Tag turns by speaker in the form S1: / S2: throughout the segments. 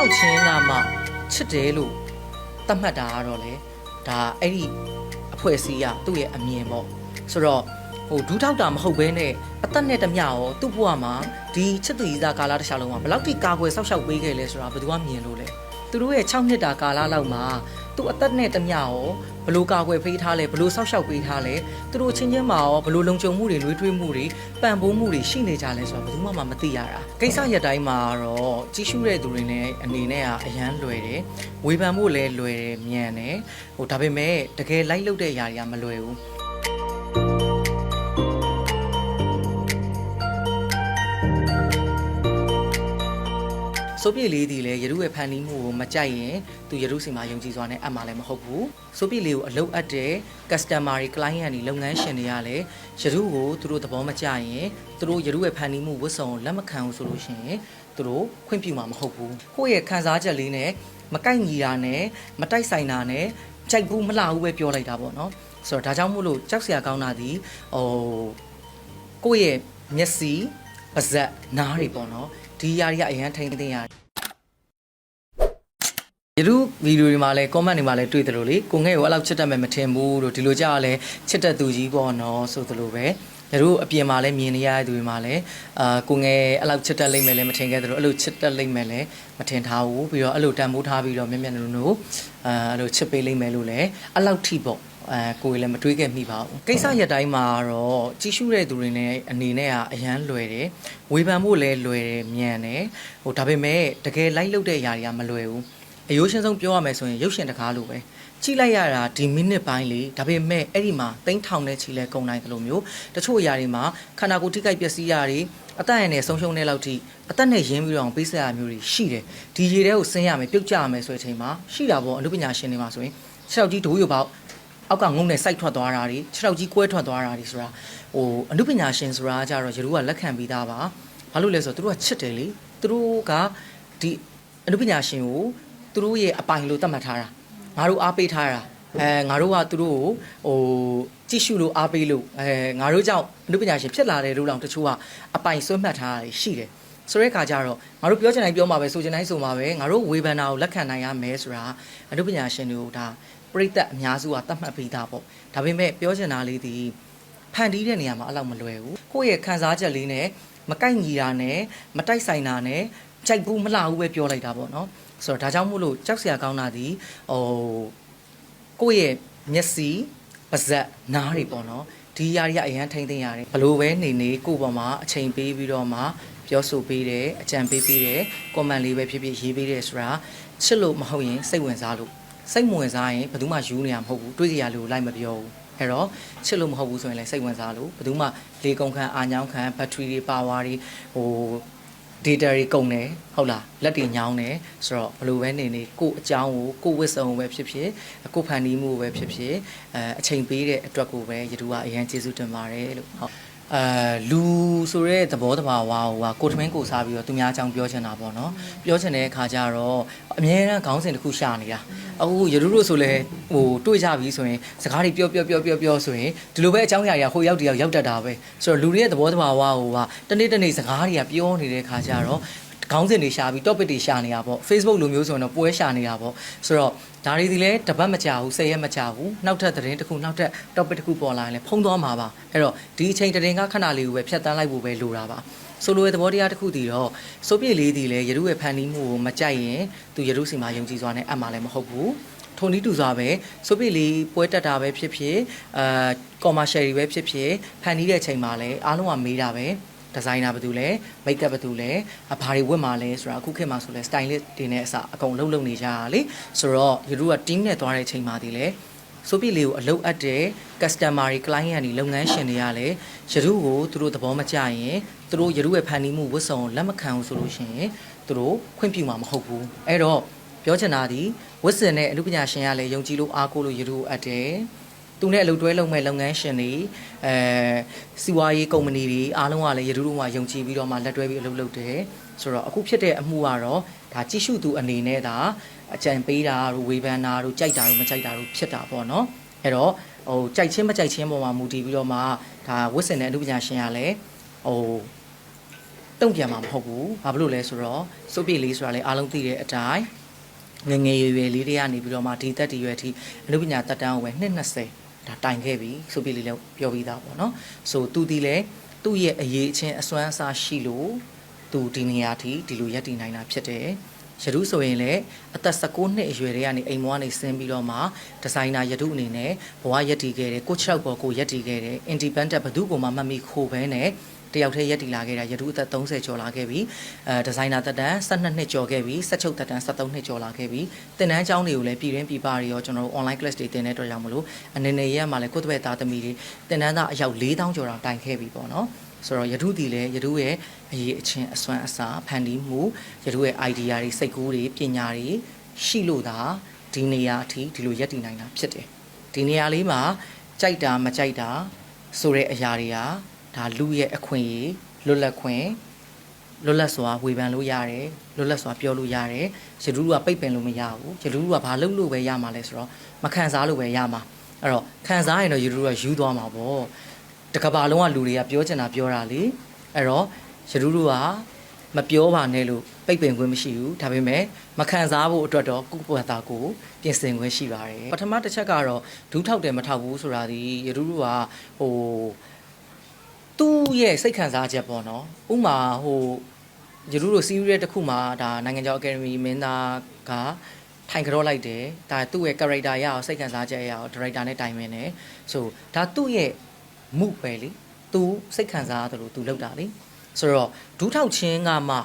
S1: ထောက်ချင်းကမှချစ်တယ်လို့သတ်မှတ်တာကတော့လေဒါအဲ့ဒီအဖွဲ့အစည်းကသူ့ရဲ့အမြင်ပေါ့ဆိုတော့ဟိုဒူးထောက်တာမဟုတ်ဘဲနဲ့အသက်နဲ့တမျှရောသူ့ဘဝမှာဒီချစ်သူကြီးသားကာလတစ်ခြားလုံးမှာဘယ်လောက်ထိကာကွယ်ဆောက်ရှောက်ပေးခဲ့လဲဆိုတာဘယ်သူမှမြင်လို့လဲသူတို့ရဲ့6နှစ်တာကာလလောက်မှာ သူ့အသက်နဲ့တမျှရောဘယ်လိုကာကွယ်ပေးထားလဲဘယ်လိုဆောက်ရှောက်ပေးထားလဲသူတို့ချင်းချင်းမှာရောဘယ်လိုလုံခြုံမှုတွေလွေးထွေးမှုတွေပံ့ပိုးမှုတွေရှိနေကြလဲဆိုတာဘယ်သူမှမသိရတာကိစ္စရက်တိုင်းမှာတော့ကြီးစုတဲ့သူတွေနဲ့အနေနဲ့ကအရန်လွယ်တယ်ဝေဖန်ဖို့လည်းလွယ်တယ်မြန်တယ်ဟိုဒါပေမဲ့တကယ်လိုက်လုပ်တဲ့ຢာတွေကမလွယ်ဘူး ဆိုပြစ်လေးဒီလေရတုရဲ့ဖန်တီးမှုကိုမကြိုက်ရင်သူရတုစီမှာယုံကြည်စွာနဲ့အပ်မှာလည်းမဟုတ်ဘူးဆိုပြစ်လေးကိုအလုပ်အပ်တဲ့ customer တွေ client တွေလုပ်ငန်းရှင်တွေကလည်းရတုကိုသူတို့သဘောမကျရင်သူတို့ရတုရဲ့ဖန်တီးမှုဝတ်စုံလက်မခံဘူးဆိုလို့ရှိရင်သူတို့ခွင့်ပြုမှာမဟုတ်ဘူးကိုယ့်ရဲ့ခံစားချက်လေးနဲ့မကိုက်ညီတာနဲ့မတိုက်ဆိုင်တာနဲ့ကြိုက်ဘူးမလှဘူးပဲပြောလိုက်တာပေါ့နော်ဆိုတော့ဒါကြောင့်မို့လို့ကြောက်စရာကောင်းတာဒီဟိုကိုယ့်ရဲ့မျက်စိပါးစပ်နားတွေပေါ့နော် ဒီຢာတွေကအရန်ထိန်သိမ်းရတယ်ရူဗီဒီယိုတွေမှာလည်း comment တွေမှာလည်းတွေ့တယ်လို့လေကိုငဲ့ကိုအဲ့လောက်ချစ်တတ်မယ်မထင်ဘူးလို့ဒီလိုကြောက်လဲချစ်တတ်သူကြီးပေါ့နော်ဆိုသလိုပဲရူအပြင်မှာလည်းမြင်နေရတဲ့သူတွေမှာလည်းအာကိုငယ်အဲ့လောက်ချစ်တတ်လိမ့်မယ်လည်းမထင်ခဲ့သလိုအဲ့လိုချစ်တတ်လိမ့်မယ်လည်းမထင်ထားဘူးပြီးတော့အဲ့လိုတန်ဖိုးထားပြီးတော့မျက်မျက်နှာနှာအာအဲ့လိုချစ်ပေးလိမ့်မယ်လို့လည်းအဲ့လောက်ထိပေါ့ အဲကိုယ်လည်းမတွေးခဲ့မိပါဘူးကိစ္စရက်တိုင်းမှာတော့ကြီးစုတဲ့သူတွေနဲ့အနေနဲ့ကအရန်လွယ်တယ်ဝေဖန်ဖို့လည်းလွယ်တယ်မြန်တယ်ဟိုဒါပေမဲ့တကယ်လိုက်လုပ်တဲ့ຢာတွေကမလွယ်ဘူးအယိုးရှင်းဆုံးပြောရမယ်ဆိုရင်ရုပ်ရှင်တကားလိုပဲကြည့်လိုက်ရတာဒီမိနစ်ပိုင်းလေးဒါပေမဲ့အဲ့ဒီမှာတိန်းထောင်တဲ့ချီလဲကုန်နိုင်တယ်လို့မျိုးတချို့ຢာတွေမှာခန္ဓာကိုယ်ထိခိုက်ပျက်စီးရတွေအသက်အန္တရာယ်ဆုံးရှုံးတဲ့လောက်ထိအသက်နဲ့ရင်းပြီးတော့ပေးဆက်ရမျိုးတွေရှိတယ်ဒီရေထဲကိုဆင်းရမယ်ပြုတ်ကြရမယ်ဆိုတဲ့အချိန်မှာရှိတာပေါ့အမှုပညာရှင်တွေမှာဆိုရင်ခြေထောက်ကြီးဒိုးရပေါက် အောက်ကငုံနဲ့စိုက်ထွက်သွားတာတွေခြေထောက်ကြီးကွဲထွက်သွားတာတွေဆိုတာဟိုအနုပညာရှင်ဆိုတာကြတော့ရေတို့ကလက်ခံပြီးသားပါဘာလို့လဲဆိုတော့သူတို့ကချစ်တယ်လေသူတို့ကဒီအနုပညာရှင်ကိုသူတို့ရဲ့အပိုင်လို့သတ်မှတ်ထားတာငါတို့အားပေးထားတာအဲငါတို့ကသူတို့ကိုဟိုကြည့်ရှုလို့အားပေးလို့အဲငါတို့ကြောင့်အနုပညာရှင်ဖြစ်လာတယ်လို့တော့တချို့ကအပိုင်ဆွဲမှတ်ထားတာရှိတယ်ဆိုတဲ့အခါကျတော့ငါတို့ပြောချင်တိုင်းပြောမှာပဲဆိုချင်တိုင်းဆိုမှာပဲငါတို့ဝေဖန်တာကိုလက်ခံနိုင်ရမယ်ဆိုတာအနုပညာရှင်တွေကိုဒါ ပရိသတ်အများစုကသတ်မှတ်ပြီးသားပေါ့ဒါပေမဲ့ပြောချင်တာလေးဒီဖန်တီးတဲ့နေရာမှာအဲ့လောက်မလွယ်ဘူးကိုယ့်ရဲ့ခံစားချက်လေးနဲ့မကိုက်ညီတာနဲ့မတိုက်ဆိုင်တာနဲ့ကြိုက်ဘူးမလှဘူးပဲပြောလိုက်တာပေါ့နော်ဆိုတော့ဒါကြောင့်မို့လို့ကြောက်စရာကောင်းတာဒီဟိုကိုယ့်ရဲ့မျက်စိပါးစပ်နားတွေပေါ့နော်ဒီຢာတွေကအရန်ထိမ့်သိမ်းရတယ်ဘလို့ပဲနေနေကိုယ့်ပေါ်မှာအချိန်ပေးပြီးတော့မှပြောဆိုပေးတယ်အကြံပေးပေးတယ်ကွန်မန့်လေးပဲဖြစ်ဖြစ်ရေးပေးတယ်ဆိုတာချစ်လို့မဟုတ်ရင်စိတ်ဝင်စားလို့ စိတ်မဝင်စားရင်ဘယ်သူမှယူနေရမဟုတ်ဘူးတွေးကြရလို့လိုက်မပြောဘူးအဲ့တော့ချစ်လို့မဟုတ်ဘူးဆိုရင်လည်းစိတ်ဝင်စားလို့ဘယ်သူမှလေကုန်ခံအာညောင်းခံဘက်ထရီတွေပါဝါတွေဟို data တွေကုန်တယ်ဟုတ်လားလက်တွေညောင်းတယ်ဆိုတော့ဘလို့ပဲနေနေကို့အကြောင်းကိုကို့ဝစ်စုံပဲဖြစ်ဖြစ်ကို့ဖန်တီးမှုပဲဖြစ်ဖြစ်အဲအချိန်ပေးတဲ့အတွက်ကိုပဲယတူကအရန်ကျေးဇူးတင်ပါတယ်လို့ဟုတ် အဲလူဆိုတဲ့သဘောတဘာဝဟိုကကိုထမင်းကိုစားပြီးတော့သူများအကြောင်းပြောချင်တာပေါ့နော်ပြောချင်တဲ့အခါကျတော့အမြဲတမ်းခေါင်းစဉ်တစ်ခုရှာနေတာအခုယတူတို့ဆိုလဲဟိုတွေ့ကြပြီဆိုရင်စကားတွေပြောပြောပြောပြောပြောဆိုရင်ဒီလိုပဲအကြောင်းအရာတွေကဟိုရောက်တယောက်ရောက်တတ်တာပဲဆိုတော့လူတွေရဲ့သဘောတဘာဝဟိုကတနေ့တနေ့စကားတွေကပြောနေတဲ့အခါကျတော့ ခေါင်းစဉ်တွေရှာပြီး topic တွေရှာနေတာပေါ့ Facebook လိုမျိုးဆိုရင်တော့ပွဲရှာနေတာပေါ့ဆိုတော့ဒါတွေဒီလဲတပတ်မကြာဘူး၁၀ရက်မကြာဘူးနောက်ထပ်သတင်းတစ်ခုနောက်ထပ် topic တစ်ခုပေါ်လာရင်လည်းဖုံးသွားမှာပါအဲ့တော့ဒီအချိန်သတင်းကခဏလေးကိုပဲဖြတ်တန်းလိုက်ဖို့ပဲလိုတာပါဆိုလိုတဲ့သဘောတရားတစ်ခုတည်တော့စိုးပြည့်လေးတည်လဲရတုရဲ့ဖန်တီးမှုကိုမကြိုက်ရင်သူရတုစီမှာယုံကြည်စွာနဲ့အပ်မှာလည်းမဟုတ်ဘူးထုံနီးတူစွာပဲစိုးပြည့်လေးပွဲတက်တာပဲဖြစ်ဖြစ်အာ commercial တွေပဲဖြစ်ဖြစ်ဖန်တီးတဲ့အချိန်မှာလည်းအားလုံးကမေးတာပဲ ဒီဇိုင်နာဘာတူလဲမိတ်ကပ်ဘာတူလဲအဘာတွေဝတ်မှာလဲဆိုတာအခုခေတ်မှာဆိုလဲ stylist တွေနဲ့အစအကုန်လုံးလုံးနေကြတာလေဆိုတော့ယူတို့က team နဲ့သွားတဲ့အချိန်မှာဒီလေဆိုပြလေးကိုအလုပ်အပ်တဲ့ customer တွေ client တွေလုပ်ငန်းရှင်တွေကလည်းယရုကိုသူတို့သဘောမကျရင်သူတို့ယရုရဲ့ဖန်တီးမှုဝတ်စုံလက်မခံဘူးဆိုလို့ရှိရင်သူတို့ခွင့်ပြုမှာမဟုတ်ဘူးအဲ့တော့ပြောချင်တာဒီဝတ်စင်နဲ့အမှုပညာရှင်ကလည်းယုံကြည်လို့အားကိုးလို့ယရုကိုအပ်တယ် သူနဲ့အလုပ်တွဲလုပ်မဲ့လုပ်ငန်းရှင်တွေအဲစီးပွားရေးကုမ္ပဏီတွေအားလုံးကလည်းရတူတူမှယုံကြည်ပြီးတော့မှလက်တွဲပြီးအလုပ်လုပ်တယ်ဆိုတော့အခုဖြစ်တဲ့အမှုကတော့ဒါကြည့်ရှုသူအနေနဲ့ဒါအကြံပေးတာတို့ဝေဖန်တာတို့ကြိုက်တာတို့မကြိုက်တာတို့ဖြစ်တာပေါ့နော်အဲ့တော့ဟိုကြိုက်ချင်းမကြိုက်ချင်းပေါ်မှာမူတည်ပြီးတော့မှဒါဝစ်စင်တဲ့အမှုပညာရှင်ကလည်းဟိုတုံ့ပြန်မှာမဟုတ်ဘူးဘာဖြစ်လို့လဲဆိုတော့စုပ်ပြည့်လေးဆိုတာလေအားလုံးသိတဲ့အတိုင်းငယ်ငယ်ရွယ်ရွယ်လေးတွေကနေပြီးတော့မှဒီသက်တည်ရွယ်အထိအနုပညာတက်တန်းကိုပဲနှစ်20 ဒါတိုင်ခဲ့ပြီစုပ်ပြည့်လေးလည်းပြောပြီးသားပေါ့နော်ဆိုသူဒီလေသူ့ရဲ့အရေးအချင်းအစွမ်းအစားရှိလို့သူဒီနေရာထိဒီလိုရက်တည်နိုင်တာဖြစ်တယ်ရတုဆိုရင်လည်းအသက်16နှစ်အရွယ်တည်းကနေအိမ်မွားနေဆင်းပြီးတော့မှဒီဇိုင်နာရတုအနေနဲ့ဘဝရက်တည်ခဲ့တယ်ကိုချောက်ပေါ်ကိုရက်တည်ခဲ့တယ် independent ဘယ်သူကမှမမိခိုးဘဲနဲ့ တယောက်တည်းရက်တည်လာခဲ့တာရတုအသက်30ကျော်လာခဲ့ပြီအဲဒီဇိုင်နာတက်တန်း12နှစ်ကျော်ခဲ့ပြီဆက်ချုပ်တက်တန်း73နှစ်ကျော်လာခဲ့ပြီသင်တန်းကျောင်းတွေကိုလည်းပြည်တွင်းပြည်ပတွေရောကျွန်တော်တို့ online class တွေသင်တဲ့အတွက်ကြောင့်မလို့အနေနဲ့ရက်မှာလည်းကိုယ့်တပည့်သားသမီးတွေသင်တန်းသားအယောက်4000ကျော်တောင်တိုင်ခဲ့ပြီပေါ့နော်ဆိုတော့ယထုတီလည်းယထုရဲ့အရေးအချင်းအစွမ်းအစာဖန်တီးမှုယထုရဲ့ idea တွေစိတ်ကူးတွေပညာတွေရှိလို့သာဒီနေရာအထိဒီလိုရက်တည်နိုင်တာဖြစ်တယ်ဒီနေရာလေးမှာကြိုက်တာမကြိုက်တာဆိုတဲ့အရာတွေက ဒါလူရဲ့အခွင့်အရေးလွတ်လပ်ခွင့်လွတ်လပ်စွာဝေဖန်လို့ရတယ်လွတ်လပ်စွာပြောလို့ရတယ်ယထုကပိတ်ပင်လို့မရဘူးယထုကဘာလုပ်လို့ပဲရမှာလဲဆိုတော့မခံစားလို့ပဲရမှာအဲ့တော့ခံစားရင်တော့ယထုကယူသွားမှာပေါ့တကဘာလုံးကလူတွေကပြောချင်တာပြောတာလေအဲ့တော့ယထုတို့ကမပြောပါနဲ့လို့ပိတ်ပင်ခွင့်မရှိဘူးဒါပေမဲ့မခံစားဖို့အတွက်တော့ကုပ္ပတာကိုပြင်ဆင်ခွင့်ရှိပါတယ်ပထမတစ်ချက်ကတော့ဒူးထောက်တယ်မထောက်ဘူးဆိုတာဒီယထုတို့ကဟို သူ့ရဲ့စိတ်ခံစားချက်ပေါ့နော်ဥမာဟိုယထုတို့စီးရီးတစ်ခုမှာဒါနိုင်ငံကျော်အကယ်ဒမီမင်းသားကထိုင်ကြောလိုက်တယ်ဒါသူ့ရဲ့ character ရအောင်စိတ်ခံစားချက်ရအောင် director နဲ့တိုင်ပင်တယ်ဆိုဒါသူ့ရဲ့မှုပဲလေသူစိတ်ခံစားရတယ်လို့သူလုပ်တာလေဆိုတော့ဒူးထောက်ချင်းကမှ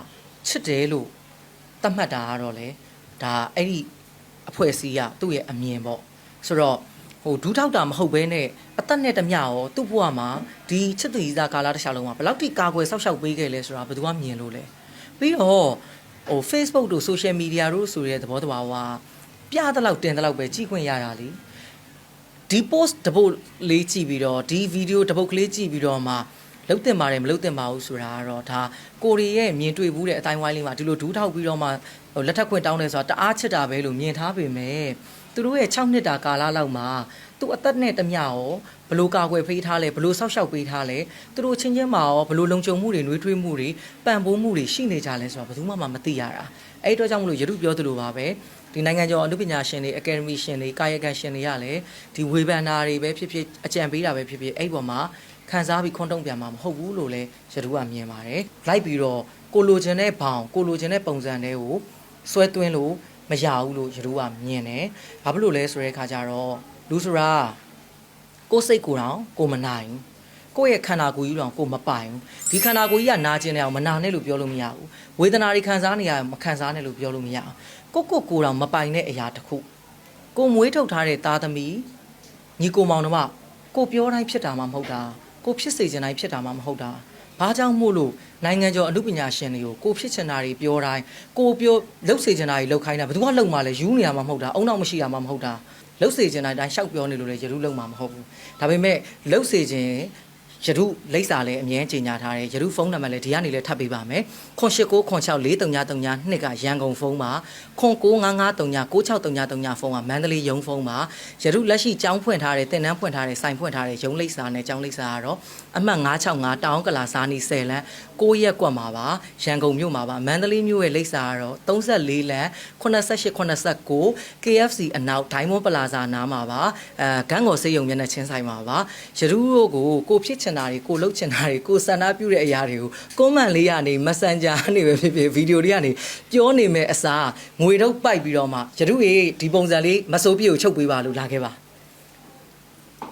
S1: ချစ်တယ်လို့သတ်မှတ်တာကတော့လေဒါအဲ့ဒီအဖွဲ့အစည်းကသူ့ရဲ့အမြင်ပေါ့ဆိုတော့ဟိုဒူးထောက်တာမဟုတ်ဘဲနဲ့ အသက်နဲ့တမျှရောသူ့ဘဝမှာဒီချစ်သူကြီးသားကာလတစ်ခြားလုံးမှာဘယ်လောက်ထိကာကွယ်ဆောက်ရှောက်ပေးခဲ့လဲဆိုတာဘယ်သူမှမြင်လို့လဲပြီးတော့ဟို Facebook တို့ social media တို့ဆိုတဲ့သဘောတဘာဝပြတဲ့လောက်တင်တဲ့လောက်ပဲကြည့်ခွင့်ရတာလीဒီ post တပုတ်လေးကြည့်ပြီးတော့ဒီ video တပုတ်ကလေးကြည့်ပြီးတော့မှလုတ်တင်ပါတယ်မလုတ်တင်ပါဘူးဆိုတာကတော့ဒါကိုရီရဲ့မြင်တွေ့ဘူးတဲ့အတိုင်းဝိုင်းလေးမှာဒီလိုဒူးထောက်ပြီးတော့မှဟိုလက်ထက်ခွင့်တောင်းတယ်ဆိုတာတအားချစ်တာပဲလို့မြင်ထားပေမဲ့ သူတို့ရဲ့6နှစ်တာကာလလောက်မှာသူအသက်နဲ့တမျှရောဘလို့ကာကွယ်ဖေးထားလဲဘလို့ဆောက်ရှောက်ပေးထားလဲသူတို့ချင်းချင်းမှာရောဘလို့လုံခြုံမှုတွေနှွေးထွေးမှုတွေပံ့ပိုးမှုတွေရှိနေကြလဲဆိုတာဘယ်သူမှမသိရတာအဲ့တော့ကြောင့်မလို့ရတုပြောသလိုပါပဲဒီနိုင်ငံကျော်အနုပညာရှင်တွေအကယ်ဒမီရှင်တွေကာယကံရှင်တွေကလည်းဒီဝေဖန်တာတွေပဲဖြစ်ဖြစ်အကြံပေးတာပဲဖြစ်ဖြစ်အဲ့ပေါ်မှာခံစားပြီးခွန်းတုံးပြန်မှာမဟုတ်ဘူးလို့လည်းရတုကမြင်ပါတယ်လိုက်ပြီးတော့ကိုလိုချင်တဲ့ဘောင်ကိုလိုချင်တဲ့ပုံစံတွေကိုဆွဲသွင်းလို့ မရဘူးလို့ရတုကမြင်တယ်ဘာဖြစ်လို့လဲဆိုတဲ့အခါကျတော့လူဆိုတာကိုယ်စိတ်ကိုယ်တောင်ကိုမနိုင်ဘူးကိုယ့်ရဲ့ခန္ဓာကိုယ်ကြီးတော့ကိုမပိုင်ဘူးဒီခန္ဓာကိုယ်ကြီးကနာကျင်နေအောင်မနာနဲ့လို့ပြောလို့မရဘူးဝေဒနာတွေခံစားနေရမခံစားနဲ့လို့ပြောလို့မရဘူးကိုယ့်ကိုယ်ကိုယ်တော့မပိုင်တဲ့အရာတစ်ခုကိုမွေးထုတ်ထားတဲ့သားသမီးညီကိုမောင်တို့ကကိုပြောတိုင်းဖြစ်တာမှမဟုတ်တာကိုဖြစ်စေချင်တိုင်းဖြစ်တာမှမဟုတ်တာ ဘာကြောင့်မို့လို့နိုင်ငံကျော်အမှုပညာရှင်တွေကိုကိုဖြစ်ချင်တာတွေပြောတိုင်းကိုပြောလှုပ်စေချင်တာတွေလှုပ်ခိုင်းတာဘယ်သူကလှုပ်မှလဲယူနေရမှာမဟုတ်တာအုံနောက်မရှိရမှာမဟုတ်တာလှုပ်စေချင်တိုင်းတိုင်းရှောက်ပြောနေလို့လေရတုလှုပ်မှာမဟုတ်ဘူးဒါပေမဲ့လှုပ်စေချင် ရတုလိပ်စာလည်းအမြဲကြီးညာထားတယ်ရတုဖုန်းနံပါတ်လည်းဒီကနေလည်းထပ်ပေးပါမယ်ခွန်၈၉ခွန်၆၄၃ည၃ညနှစ်ကရန်ကုန်ဖုန်းပါခွန်၉၅၅၃ည၉၆၃ည၃ညဖုန်းပါမန္တလေးရုံးဖုန်းပါရတုလက်ရှိကျောင်းဖွင့်ထားတဲ့တင်နန်းဖွင့်ထားတဲ့ဆိုင်ဖွင့်ထားတဲ့ရုံးလိပ်စာနဲ့ကျောင်းလိပ်စာကတော့အမှတ်965တောင်ကလာစာနီ10လမ်း6ရက်ကွက်မှာပါရန်ကုန်မြို့မှာပါမန္တလေးမြို့ရဲ့လိပ်စာကတော့34လမ်း88 89 KFC အနောက် Diamond Plaza နားမှာပါအဲဂန်းကော်စေးရုံမျက်နှာချင်းဆိုင်မှာပါရတုတို့ကိုကိုဖြစ်ချင်တာတွေကိုလှုပ်ချင်တာတွေကိုစန္ဒပြုတဲ့အရာတွေကိုကွန်မန့်လေးကနေ Messenger ကနေပဲဖြစ်ဖြစ်ဗီဒီယိုတွေကနေပြောနေမဲ့အစားငွေတော့ပိုက်ပြီးတော့မှရတုရေဒီပုံစံလေးမစိုးပြေကိုချုပ်ပေးပါလို့လာခဲ့ပါ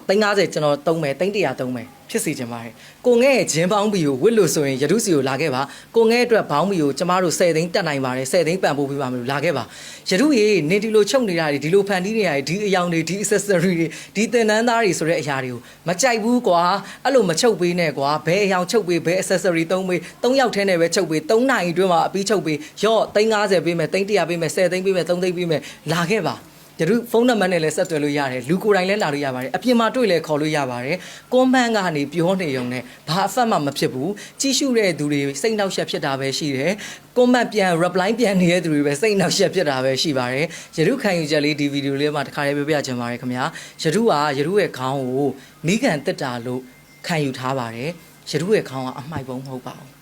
S1: 350ကျွန်တော်သုံးမယ်300သုံးမယ်ဖြစ်စီချင်ပါတယ်ကိုငဲ့ရဲ့ဂျင်းပေါင်းဘီကိုဝစ်လို့ဆိုရင်ရတုစီကိုလာခဲ့ပါကိုငဲ့အတွက်ဘောင်းဘီကိုကျမတို့10သိန်းတက်နိုင်ပါတယ်10သိန်းပံ့ပိုးပေးပါမယ်လို့လာခဲ့ပါရတုရေနေဒီလိုချုပ်နေတာတွေဒီလိုဖန်တီးနေတာတွေဒီအယောင်တွေဒီ accessory တွေဒီသင်တန်းသားတွေဆိုတဲ့အရာတွေကိုမကြိုက်ဘူးကွာအဲ့လိုမချုပ်ပေးနဲ့ကွာဘယ်အယောင်ချုပ်ပေးဘယ် accessory သုံးပေး3ယောက်ထဲနဲ့ပဲချုပ်ပေး3နိုင်အတွင်းမှာအပြီးချုပ်ပေးရော့350ပေးမယ်300ပေးမယ်10သိန်းပေးမယ်3သိန်းပေးမယ်လာခဲ့ပါ ကျတို့ဖုန်းနံပါတ်နဲ့လည်းဆက်သွယ်လို့ရတယ်လူကိုယ်တိုင်လည်းလာလို့ရပါတယ်အပြင်မှာတွေ့လည်းခေါ်လို့ရပါတယ်ကွန်မန့်ကနေပြောနေုံနဲ့ဘာအဖက်မှမဖြစ်ဘူးကြီးစုတဲ့သူတွေစိတ်နှောက်ယှက်ဖြစ်တာပဲရှိတယ်ကွန်မန့်ပြန် reply ပြန်နေတဲ့သူတွေပဲစိတ်နှောက်ယှက်ဖြစ်တာပဲရှိပါတယ်ယရုခံယူချက်လေးဒီဗီဒီယိုလေးမှာတစ်ခါလေးပြောပြချင်ပါတယ်ခင်ဗျာယရုကယရုရဲ့ခေါင်းကိုမိကန်တက်တာလို့ခံယူထားပါတယ်ယရုရဲ့ခေါင်းကအမှိုက်ပုံမဟုတ်ပါဘူး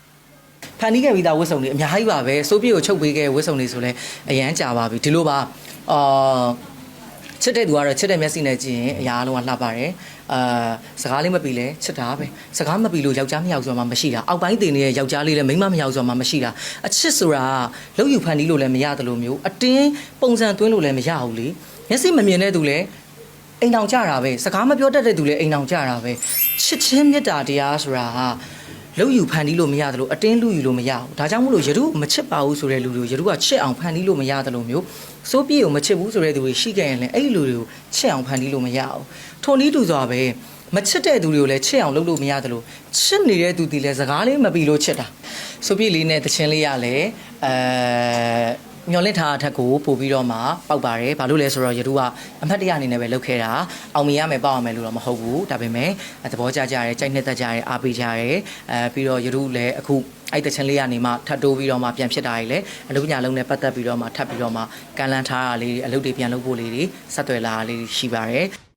S1: ဖန်တီးခဲ့ပြီးသားဝတ်စုံတွေအများကြီးပါပဲစိုးပြေကိုချုပ်ပေးခဲ့ဝတ်စုံတွေဆိုလဲအရန်ကြာပါပြီဒီလိုပါအာ ချစ်တဲ့သူကတော့ချစ်တဲ့မျက်စိနဲ့ကြည့်ရင်အရာအလုံးကလှပါတယ်အာစကားလေးမပြီးလဲချစ်တာပဲစကားမပြီးလို့ယောက်ျားမယောက်ဆိုမှမရှိတာအောက်ပိုင်းတင်နေတဲ့ယောက်ျားလေးလည်းမိန်းမမယောက်ဆိုမှမရှိတာအချစ်ဆိုတာလောက်ယူဖန်တီးလို့လည်းမရတယ်လို့မျိုးအတင်းပုံစံသွင်းလို့လည်းမရဘူးလေမျက်စိမမြင်တဲ့သူလည်းအိမ်တောင်ကြတာပဲစကားမပြောတတ်တဲ့သူလည်းအိမ်တောင်ကြတာပဲချစ်ချင်းမေတ္တာတရားဆိုတာဟာ လုံးယူဖန်တီးလို့မရတယ်လို့အတင်းလူယူလို့မရဘူးဒါကြောင့်မို့လို့ယရုမချစ်ပါဘူးဆိုတဲ့လူတွေကိုယရုကချစ်အောင်ဖန်တီးလို့မရတယ်လို့မျိုးစိုးပြေကိုမချစ်ဘူးဆိုတဲ့သူတွေရှိခဲ့ရင်လည်းအဲ့ဒီလူတွေကိုချစ်အောင်ဖန်တီးလို့မရဘူးထုံနည်းတူစွာပဲမချစ်တဲ့သူတွေကိုလည်းချစ်အောင်လုပ်လို့မရတယ်လို့ချစ်နေတဲ့သူတွေလည်းစကားလေးမပြီးလို့ချစ်တာစိုးပြေလေးနဲ့တခြင်းလေးရလည်းအဲ မျောလင့်ထားအထက်ကိုပို့ပြီးတော့မှပောက်ပါတယ်ဘာလို့လဲဆိုတော့ယရုကအမှတ်တရအနေနဲ့ပဲလုပ်ခဲ့တာအောင်မြင်ရမယ်ပေါ့အောင်မယ်လို့တော့မဟုတ်ဘူးဒါပေမဲ့သဘောကျကြရဲကြိုက်နှစ်သက်ကြရဲအားပေးကြရဲအဲပြီးတော့ယရုလည်းအခုအဲ့တချင်လေးကနေမှထပ်တိုးပြီးတော့မှပြန်ဖြစ်တာကြီးလေအလုပ်ညာလုံးနဲ့ပတ်သက်ပြီးတော့မှထပ်ပြီးတော့မှကန်လန်းထားတာလေးအလုပ်တွေပြန်လုပ်ဖို့လေးတွေဆက်သွယ်လာတာလေးရှိပါတယ်